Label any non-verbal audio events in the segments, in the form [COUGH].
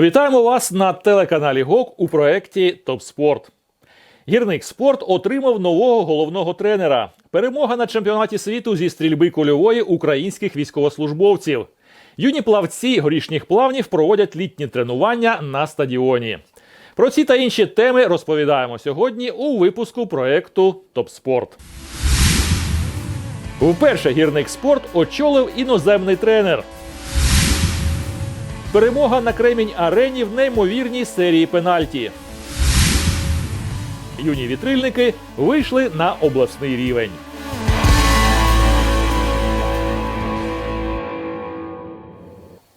Вітаємо вас на телеканалі ГОК у проєкті Топ Спорт. Гірник спорт отримав нового головного тренера. Перемога на чемпіонаті світу зі стрільби кульової українських військовослужбовців. Юні плавці горішніх плавнів проводять літні тренування на стадіоні. Про ці та інші теми розповідаємо сьогодні у випуску проєкту Топ Спорт. Вперше гірник спорт очолив іноземний тренер. Перемога на Кремінь арені в неймовірній серії пенальті. Юні вітрильники вийшли на обласний рівень.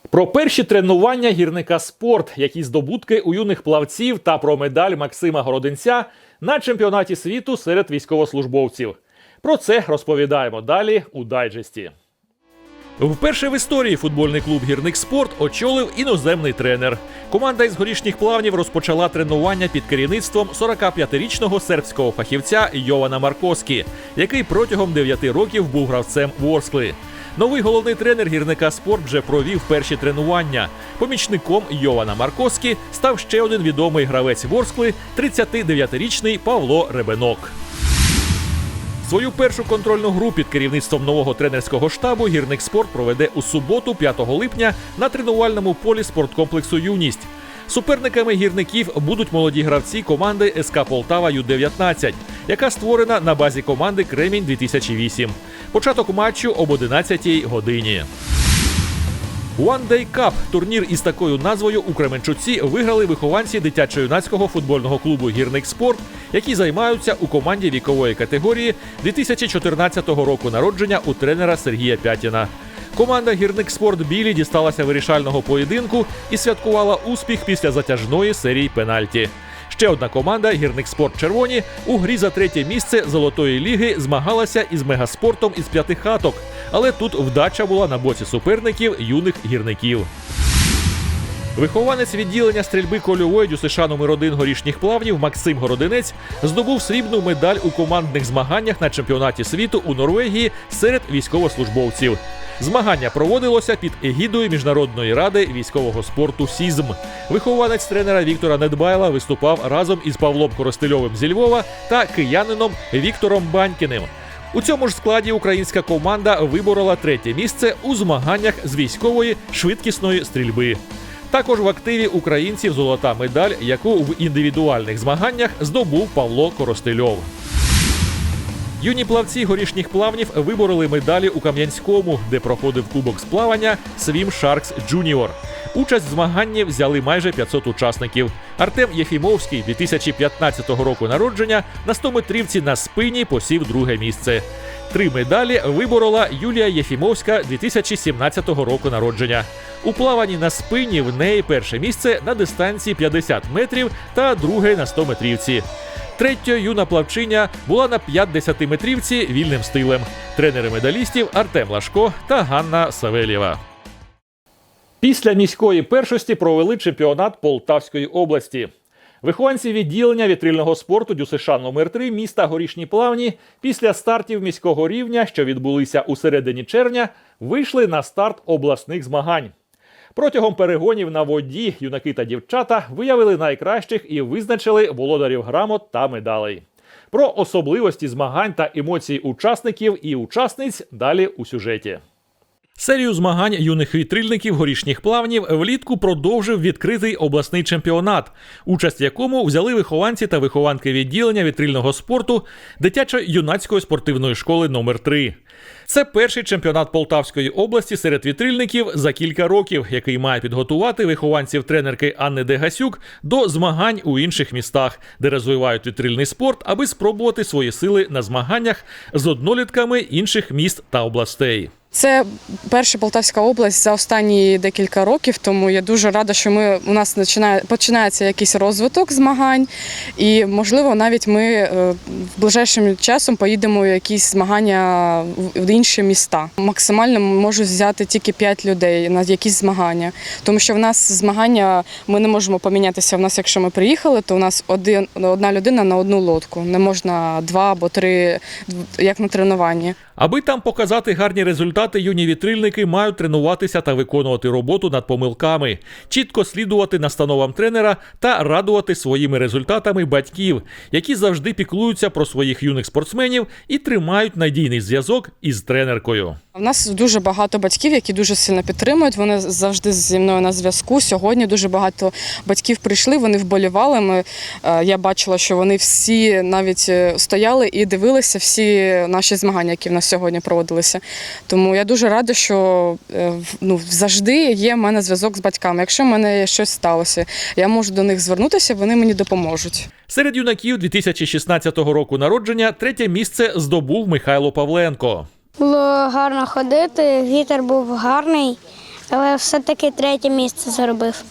Про перші тренування гірника спорт, які здобутки у юних плавців та про медаль Максима Городенця на чемпіонаті світу серед військовослужбовців. Про це розповідаємо далі у дайджесті. Вперше в історії футбольний клуб Гірник Спорт очолив іноземний тренер. Команда із горішніх плавнів розпочала тренування під керівництвом 45-річного сербського фахівця Йована Маркоскі, який протягом 9 років був гравцем Ворскли. Новий головний тренер гірника спорт вже провів перші тренування. Помічником Йована Маркоскі став ще один відомий гравець Ворскли – 39-річний Павло Ребенок. Свою першу контрольну гру під керівництвом нового тренерського штабу гірник спорт проведе у суботу, 5 липня, на тренувальному полі спорткомплексу Юність. Суперниками гірників будуть молоді гравці команди СК Полтава Ю-19, яка створена на базі команди Кремінь 2008. Початок матчу об 11 годині. One Day Cup – турнір із такою назвою у Кременчуці виграли вихованці дитячо-юнацького футбольного клубу Гірник Спорт, які займаються у команді вікової категорії 2014 року народження у тренера Сергія Пятіна. Команда Гірник Спорт Білі дісталася вирішального поєдинку і святкувала успіх після затяжної серії пенальті. Ще одна команда Гірник Спорт Червоні у грі за третє місце золотої ліги змагалася із мегаспортом із п'яти хаток, але тут вдача була на боці суперників юних гірників. Вихованець відділення стрільби кольової ДЮСШ номер 1 горішніх плавнів Максим Городинець здобув срібну медаль у командних змаганнях на чемпіонаті світу у Норвегії серед військовослужбовців. Змагання проводилося під егідою Міжнародної ради військового спорту СІЗМ. Вихованець тренера Віктора Недбайла виступав разом із Павлом Коростельовим зі Львова та киянином Віктором Банькіним. У цьому ж складі українська команда виборола третє місце у змаганнях з військової швидкісної стрільби. Також в активі українців золота медаль, яку в індивідуальних змаганнях здобув Павло Коростельов. Юні плавці горішніх плавнів вибороли медалі у Кам'янському, де проходив кубок з плавання Swim Sharks Junior. Участь в змаганні взяли майже 500 учасників. Артем Єфімовський 2015 року народження на 100-метрівці на спині посів друге місце. Три медалі виборола Юлія Єфімовська 2017 року народження. У плаванні на спині в неї перше місце на дистанції 50 метрів та друге на 100 метрівці. Третьою юна плавчиня була на 50-метрівці вільним стилем. Тренери медалістів Артем Лашко та Ганна Савельєва. Після міської першості провели чемпіонат Полтавської області. Вихованці відділення вітрильного спорту ДЮСШ номер 3 міста Горішні Плавні після стартів міського рівня, що відбулися у середині червня, вийшли на старт обласних змагань. Протягом перегонів на воді юнаки та дівчата виявили найкращих і визначили володарів грамот та медалей. Про особливості змагань та емоції учасників і учасниць далі у сюжеті. Серію змагань юних вітрильників горішніх плавнів влітку продовжив відкритий обласний чемпіонат, участь в якому взяли вихованці та вихованки відділення вітрильного спорту дитячо-юнацької спортивної школи номер 3 Це перший чемпіонат Полтавської області серед вітрильників за кілька років, який має підготувати вихованців тренерки Анни Дегасюк до змагань у інших містах, де розвивають вітрильний спорт, аби спробувати свої сили на змаганнях з однолітками інших міст та областей. Це перша Полтавська область за останні декілька років, тому я дуже рада, що ми у нас починає починається якийсь розвиток змагань, і можливо навіть ми е, ближайшим часом поїдемо у якісь змагання в в інші міста. Максимально можуть взяти тільки 5 людей на якісь змагання, тому що в нас змагання ми не можемо помінятися. В нас, якщо ми приїхали, то у нас один одна людина на одну лодку. Не можна два або три, як на тренуванні. Аби там показати гарні результати, юні вітрильники мають тренуватися та виконувати роботу над помилками, чітко слідувати настановам тренера та радувати своїми результатами батьків, які завжди піклуються про своїх юних спортсменів і тримають надійний зв'язок із тренеркою. У нас дуже багато батьків, які дуже сильно підтримують. Вони завжди зі мною на зв'язку. Сьогодні дуже багато батьків прийшли, вони вболівали. Ми, е, я бачила, що вони всі навіть е, стояли і дивилися всі наші змагання, які в нас сьогодні проводилися. Тому я дуже рада, що е, в- ну, завжди є в мене зв'язок з батьками. Якщо в мене щось сталося, я можу до них звернутися, вони мені допоможуть. Серед юнаків 2016 року народження третє місце здобув Михайло Павленко. Було гарно ходити, вітер був гарний, але все-таки третє місце заробив.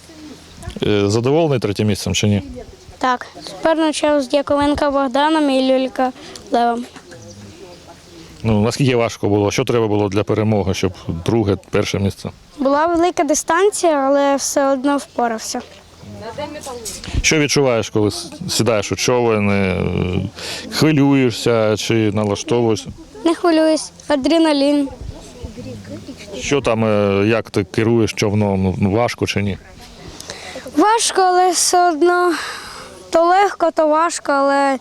Е, Задоволений третім місцем чи ні? Так, тепер почав з Дяковенка Богданом і Люлька Левом. Ну наскільки важко було? Що треба було для перемоги, щоб друге, перше місце? Була велика дистанція, але все одно впорався. Що відчуваєш, коли сідаєш у човен, е, хвилюєшся чи налаштовуєшся? Не хвилююсь, адреналін. Що там, е, як ти керуєш човном? Ну, важко чи ні? Важко, але все одно то легко, то важко, але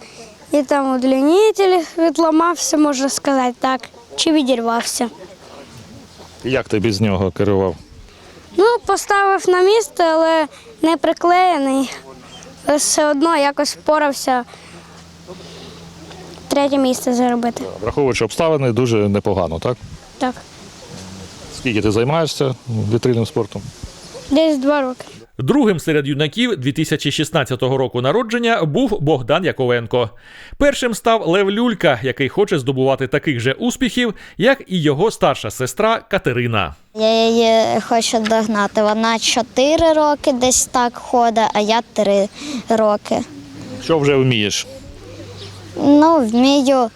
і там удлінитель відламався, можна сказати так, чи відірвався. Як ти без нього керував? Ну, поставив на місце, але не приклеєний. Все одно якось впорався третє місце заробити. Враховуючи обставини, дуже непогано, так? Так. Скільки ти займаєшся вітрильним спортом? Десь два роки. Другим серед юнаків 2016 року народження був Богдан Яковенко. Першим став Лев Люлька, який хоче здобувати таких же успіхів, як і його старша сестра Катерина. Я її хочу догнати. Вона 4 роки десь так ходить, а я 3 роки. Що вже вмієш? Ну, вмію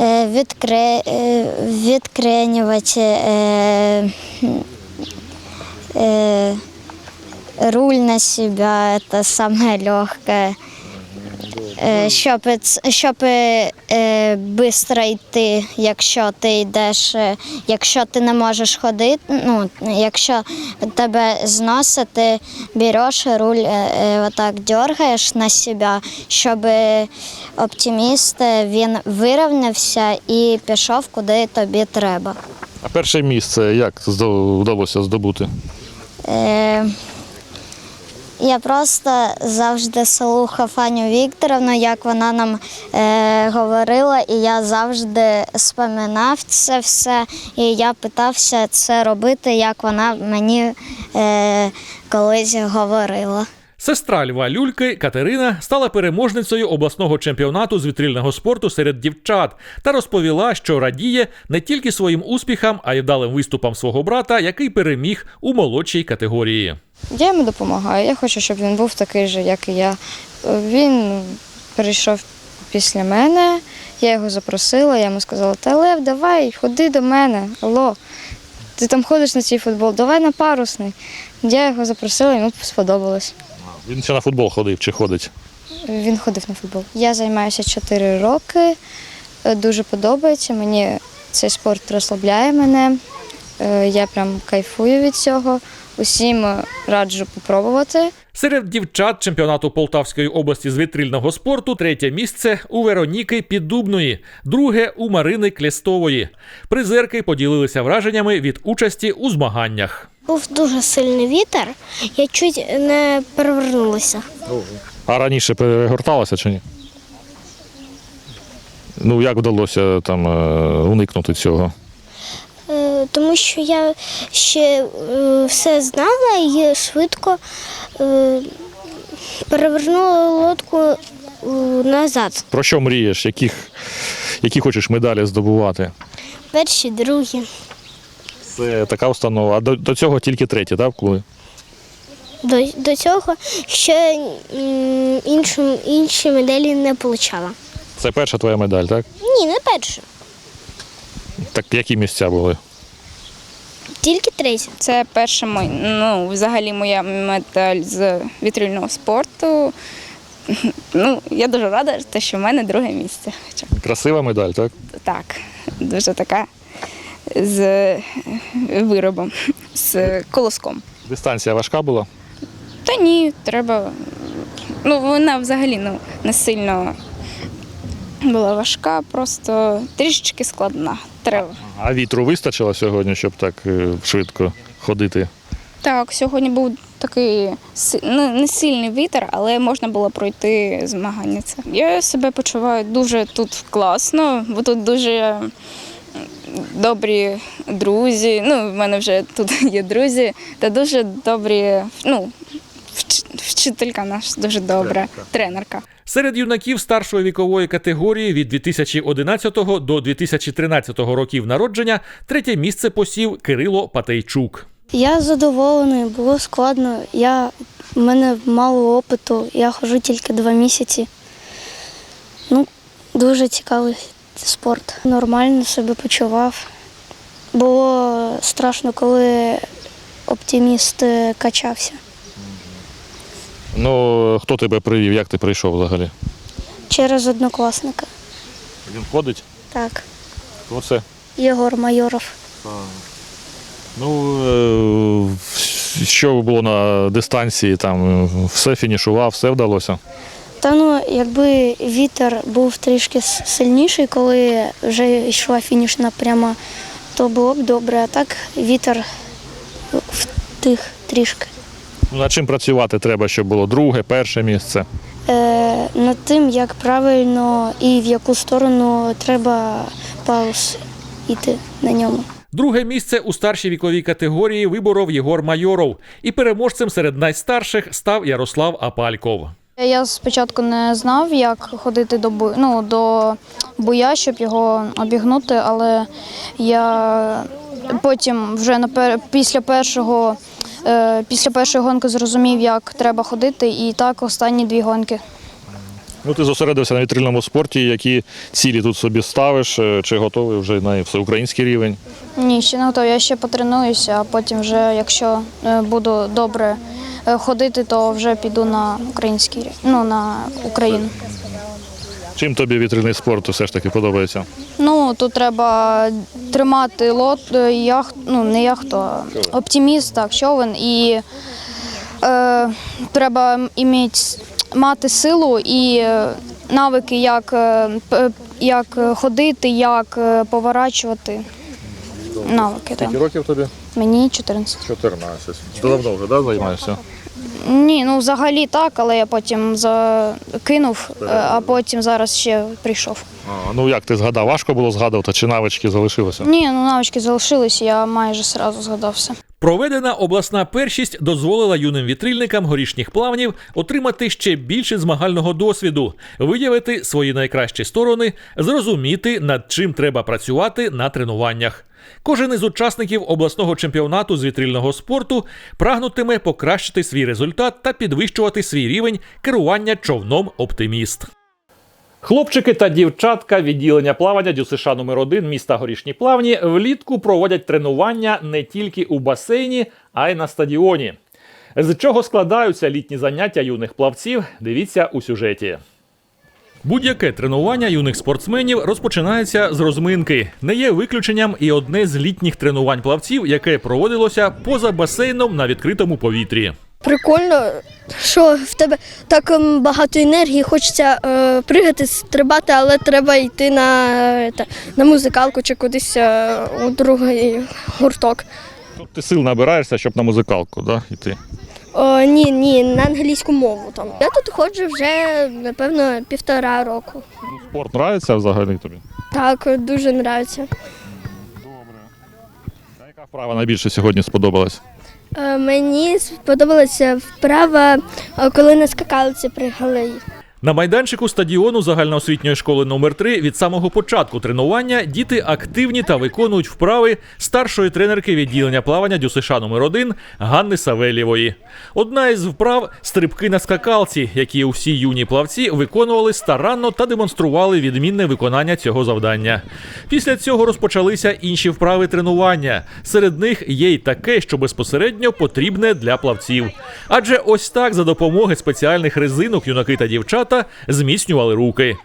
е, відкри... е, відкринювати е, е, руль на себе, це саме легке. Е, Щоб, щоб е, швидко йти, якщо ти йдеш, е, якщо ти не можеш ходити, ну, якщо тебе зносить, ти береш руль, е, е, отак дергаєш на себе, щоб оптиміст він вирівнявся і пішов, куди тобі треба. А перше місце як вдалося здобути? Е, я просто завжди слухав Аню Вікторовну, як вона нам е, говорила, і я завжди споминав це все. І я питався це робити, як вона мені е, колись говорила. Сестра Льва Люльки Катерина стала переможницею обласного чемпіонату з вітрильного спорту серед дівчат та розповіла, що радіє не тільки своїм успіхам, а й вдалим виступам свого брата, який переміг у молодшій категорії. Я йому допомагаю. Я хочу, щоб він був такий же, як і я. Він прийшов після мене, я його запросила, я йому сказала, та Лев, давай, ходи до мене, алло. Ти там ходиш на цей футбол, давай на парусний. Я його запросила, йому сподобалось. Він ще на футбол ходив чи ходить? Він ходив на футбол. Я займаюся 4 роки, е, дуже подобається. Мені цей спорт розслабляє мене. Е, Я прям кайфую від цього. Усім раджу попробувати. Серед дівчат чемпіонату Полтавської області з вітрильного спорту третє місце у Вероніки Піддубної, друге у Марини Клєстової. Призерки поділилися враженнями від участі у змаганнях. Був дуже сильний вітер, я чуть не перевернулася. А раніше перегорталася чи ні? Ну, як вдалося там е, уникнути цього? Тому що я ще е, все знала і швидко е, перевернула лодку е, назад. Про що мрієш? Яких, які хочеш медалі здобувати? Перші, другі. Це така установа. А до, до цього тільки третє, так, в клубі? До, до цього ще іншу, інші медалі не отримала. Це перша твоя медаль, так? Ні, не перша, Так які місця були? Тільки третя. Це перша моя, ну, взагалі моя медаль з вітрильного спорту. Ну, я дуже рада, що в мене друге місце. Красива медаль, так? так, дуже така з виробом, з колоском. Дистанція важка була? Та ні, треба. Ну, вона взагалі ну, не сильно була важка, просто трішечки складна. Треба. А вітру вистачило сьогодні, щоб так е, швидко ходити? Так, сьогодні був такий не сильний вітер, але можна було пройти змагання. Я себе почуваю дуже тут класно, бо тут дуже добрі друзі. Ну, в мене вже тут [LAUGHS] є друзі, та дуже добрі, ну, вчителька наша дуже добра, тренерка. Серед юнаків старшої вікової категорії від 2011 до 2013 років народження третє місце посів Кирило Патейчук. Я задоволений, було складно. Я, в мене мало опиту, я ходжу тільки два місяці. Ну, дуже цікавий спорт. Нормально себе почував. Було страшно, коли оптиміст е, качався. Ну, хто тебе привів, як ти прийшов взагалі? Через однокласника. Він ходить? Так, Хто це? Єгор Майоров. Ну, е, що було на дистанції, там все фінішував, все вдалося. Та ну, якби вітер був трішки сильніший, коли вже йшла фінішна пряма, то було б добре. А так вітер втих трішки. Над чим працювати треба, щоб було друге, перше місце. Е, над тим, як правильно і в яку сторону треба пауз іти на ньому. Друге місце у старшій віковій категорії виборов Єгор Майоров, і переможцем серед найстарших став Ярослав Апальков. Я спочатку не знав, як ходити до бу... ну, до буя, щоб його обігнути, але я потім вже на пер... після першого. Е, Після першої гонки зрозумів, як треба ходити, і так останні дві гонки. Ну, ти зосередився на вітрильному спорті, які цілі тут собі ставиш, е, чи готовий вже на всеукраїнський рівень. Ні, ще не готовий. Я ще потренуюся, а потім, вже, якщо е, буду добре ходити, то вже піду на український ну, на Україну. Чим тобі вітрильний спорт все ж таки подобається? Ну тут треба тримати лот е, яхт, ну не яхту, а оптиміст, так, човен. І е, треба іміти, мати силу і е, навики, як, е, як ходити, як поворачувати. Навики, так. років тобі? Мені 14. 14. Давно вже да, займаєшся? Ні, ну взагалі так, але я потім закинув, е, а потім зараз ще прийшов. А, ну як ти згадав? Важко було згадувати, чи навички залишилося? Ні, ну навички залишились, я майже сразу згадав все. Проведена обласна першість дозволила юним вітрильникам горішніх плавнів отримати ще більше змагального досвіду, виявити свої найкращі сторони, зрозуміти, над чим треба працювати на тренуваннях. Кожен із учасників обласного чемпіонату з вітрильного спорту прагнутиме покращити свій результат та підвищувати свій рівень керування човном оптиміст. Хлопчики та дівчатка відділення плавання ДЮСШ номер 1 міста Горішні Плавні влітку проводять тренування не тільки у басейні, а й на стадіоні. З чого складаються літні заняття юних плавців? Дивіться у сюжеті. Будь-яке тренування юних спортсменів розпочинається з розминки. Не є виключенням і одне з літніх тренувань плавців, яке проводилося поза басейном на відкритому повітрі. Прикольно, що в тебе так ем, багато енергії, хочеться е, пригати, стрибати, але треба йти на, е, на музикалку чи кудись е, у другий гурток. Тут ти сил набираєшся, щоб на музикалку да, йти. О, ні, ні, на англійську мову там. Я тут ходжу вже, напевно, півтора року. Спорт нравиться взагалі тобі? Так, дуже подобається. А яка вправа найбільше сьогодні сподобалась? Е, мені сподобалася вправа, е, коли на скакалці пригали. На майданчику стадіону загальноосвітньої школи номер 3 від самого початку тренування діти активні та виконують вправи старшої тренерки відділення плавання ДЮСШ номер 1 Ганни Савельєвої. Одна із вправ стрибки на скакалці, які усі юні плавці виконували старанно та демонстрували відмінне виконання цього завдання. Після цього розпочалися інші вправи тренування. Серед них є й таке, що безпосередньо потрібне для плавців. Адже ось так за допомоги спеціальних резинок юнаки та дівчата зміцнювали руки.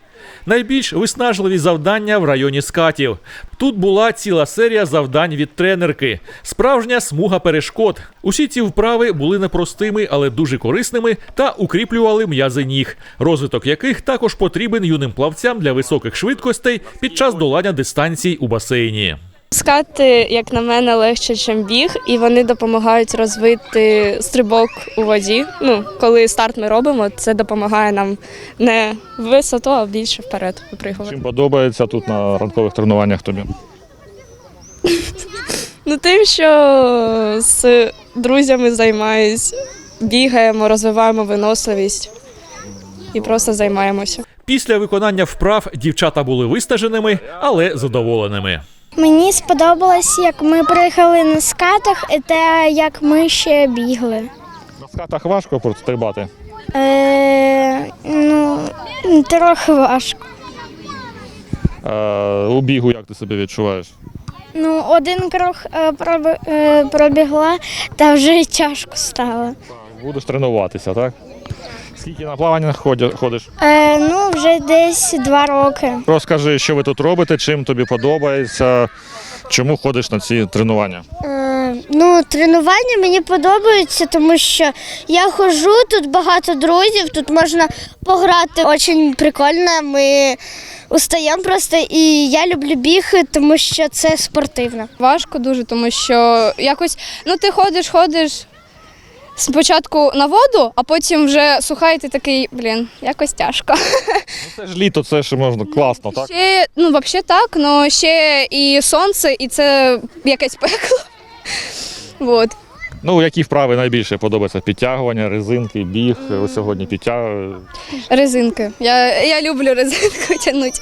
Найбільш виснажливі завдання в районі скатів. Тут була ціла серія завдань від тренерки, справжня смуга перешкод. Усі ці вправи були непростими, але дуже корисними та укріплювали м'язи ніг, розвиток яких також потрібен юним плавцям для високих швидкостей під час долання дистанцій у басейні. Скати, як на мене, легше, ніж біг, і вони допомагають розвити стрибок у воді. Ну, коли старт ми робимо, це допомагає нам не в висоту, а більше вперед випригувати. Чим подобається тут на ранкових тренуваннях тобі? [LAUGHS] Ну, тим, що з друзями займаюсь, бігаємо, розвиваємо виносливість і просто займаємося. Після виконання вправ дівчата були вистаженими, але задоволеними. Мені сподобалось, як ми приїхали на скатах, і те, як ми ще бігли. На скатах важко стрибати. Е, ну, трохи важко. Е, у бігу як ти себе відчуваєш? Ну, один круг е, е, пробігла, та вже тяжко стало. Будеш тренуватися, так? Скільки на плавання ходя- ходиш? Е, ну, вже десь два роки. Розкажи, що ви тут робите, чим тобі подобається, чому ходиш на ці тренування? Е, ну, тренування мені подобаються, тому що я ходжу, тут багато друзів, тут можна пограти. Дуже прикольно. Ми устаємо просто і я люблю біг, тому що це спортивно. Важко дуже, тому що якось ну ти ходиш, ходиш спочатку на воду, а потім вже суха, і ти такий, блін, якось тяжко. Це ж літо, це ж можна класно, так? Ще, ну, взагалі так, але ще і сонце, і це якесь пекло. Вот. Ну, які вправи найбільше подобаються? Підтягування, резинки, біг. Ось сьогодні підтягую. Резинки. Я, я люблю резинку тягнути.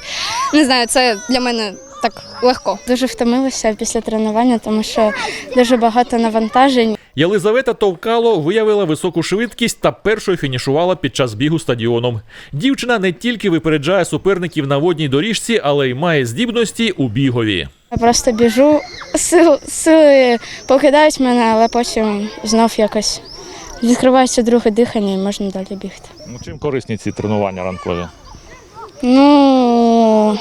Не знаю, це для мене так легко. Дуже втомилася після тренування, тому що дуже багато навантажень. Єлизавета Товкало виявила високу швидкість та першою фінішувала під час бігу стадіоном. Дівчина не тільки випереджає суперників на водній доріжці, але й має здібності у бігові. Я просто біжу, сил, сили покидають мене, але потім знов якось відкривається друге дихання і можна далі бігти. Ну, чим корисні ці тренування ранкові? Ну,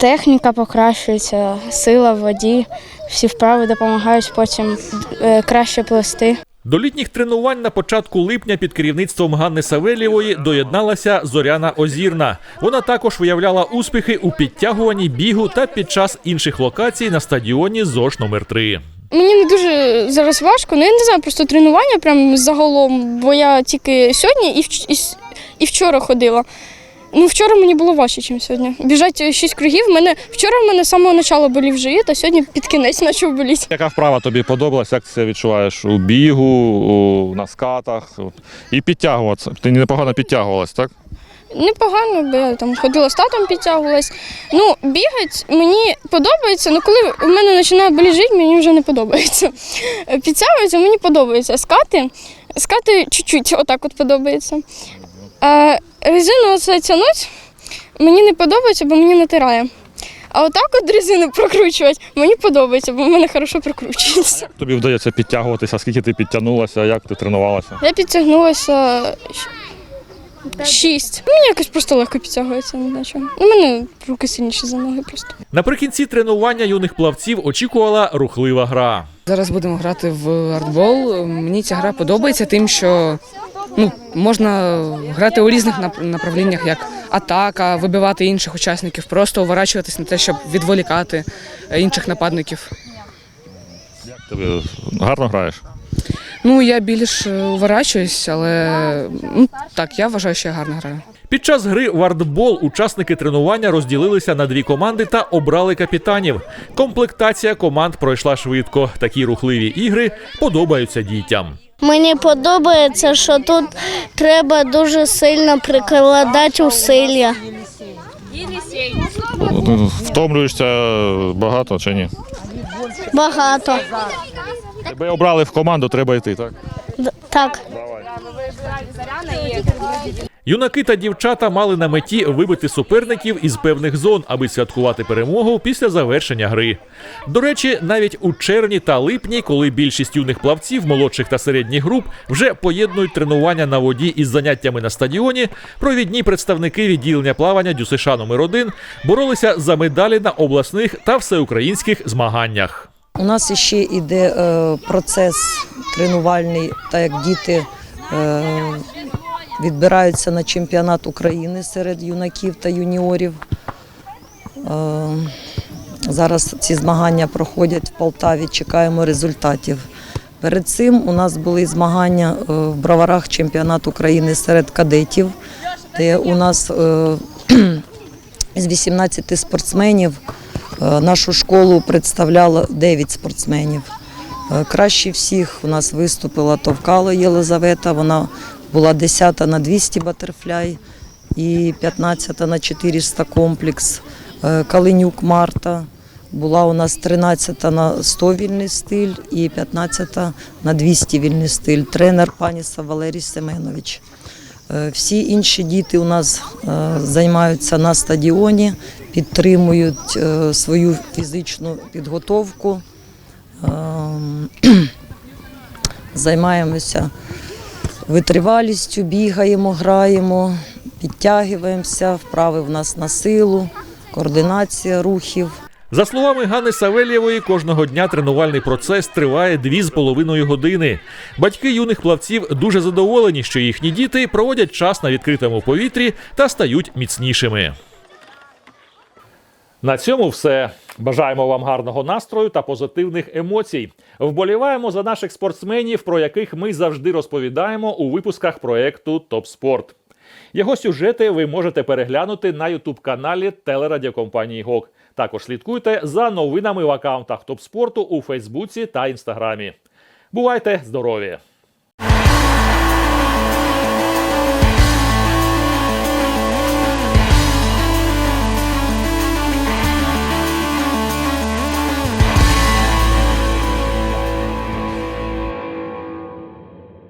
техніка покращується, сила в воді, всі вправи допомагають потім е, краще плести. До літніх тренувань на початку липня під керівництвом Ганни Савельєвої доєдналася Зоряна Озірна. Вона також виявляла успіхи у підтягуванні бігу та під час інших локацій на стадіоні ЗОЖ номер 3 Мені не дуже зараз важко, ну я не знаю, просто тренування прям загалом, бо я тільки сьогодні і, вч- і, і вчора ходила. Ну, вчора мені було важче, ніж сьогодні. Біжать 6 кругів. Мене вчора в мене з самого початку болів живіт, а сьогодні під кінець почав боліти. Яка вправа тобі подобалась? Як ти себе відчуваєш у бігу, у, на скатах? І підтягуватися. Ти непогано підтягувалась, так? Непогано, бо я там ходила з татом, підтягувалась. Ну, бігати мені подобається, але коли в мене починає боліти живіт, мені вже не подобається. Підтягуватися мені подобається. Скати, скати чуть-чуть отак от подобається. А резину оце тягнуть мені не подобається, бо мені натирає. А отак от резину прокручувати мені подобається, бо в мене хорошо прокручується. Тобі вдається підтягуватися, скільки ти підтягнулася, як ти тренувалася? Я підтягнулася шість. Мені якось просто легко підтягується, не знаю чому. У мене руки сильніші за ноги просто. Наприкінці тренування юних плавців очікувала рухлива гра. Зараз будемо грати в артбол. Мені ця гра подобається тим, що ну, можна грати у різних нап- направліннях, як атака, вибивати інших учасників, просто уворачуватись на те, щоб відволікати е, інших нападників. Ти гарно граєш? Ну, я більш е, уворачуюсь, але ну, так, я вважаю, що я гарно граю. Під час гри в артбол учасники тренування розділилися на дві команди та обрали капітанів. Комплектація команд пройшла швидко. Такі рухливі ігри подобаються дітям. Мені подобається, що тут треба дуже сильно прикладати усилля. Втомлюєшся багато чи ні? Багато. Тебе обрали в команду, треба йти, так? Так. Так. Юнаки та дівчата мали на меті вибити суперників із певних зон, аби святкувати перемогу після завершення гри. До речі, навіть у червні та липні, коли більшість юних плавців молодших та середніх груп вже поєднують тренування на воді із заняттями на стадіоні, провідні представники відділення плавання ДЮСШ номер 1 боролися за медалі на обласних та всеукраїнських змаганнях. У нас ще йде е, процес тренувальний, так як діти е, відбираються на чемпіонат України серед юнаків та юніорів. Е, зараз ці змагання проходять в Полтаві, чекаємо результатів. Перед цим у нас були змагання е, в броварах чемпіонат України серед кадетів, де у нас е, з 18 спортсменів Нашу школу представляло 9 спортсменів. Краще всіх у нас виступила Товкало Єлизавета. Вона була 10 на 200 батерфляй і 15 на 400 комплекс. Е, Калинюк Марта була у нас 13 на 100 вільний стиль і 15 на 200 вільний стиль. Тренер Паніса Валерій Семенович. Е, Всі інші діти у нас е, займаються на стадіоні, підтримують свою фізичну підготовку. Ем, [CLEARS THROAT] Займаємося витривалістю, бігаємо, граємо, підтягуємося, вправи в нас на силу, координація рухів. За словами Гани Савельєвої, кожного дня тренувальний процес триває дві з половиною години. Батьки юних плавців дуже задоволені, що їхні діти проводять час на відкритому повітрі та стають міцнішими. На цьому все. Бажаємо вам гарного настрою та позитивних емоцій. Вболіваємо за наших спортсменів, про яких ми завжди розповідаємо у випусках проекту Топ Спорт. Його сюжети ви можете переглянути на ютуб-каналі телерадіокомпанії ГОК. Також слідкуйте за новинами в аккаунтах Топ Спорту у Фейсбуці та Інстаграмі. Бувайте здорові!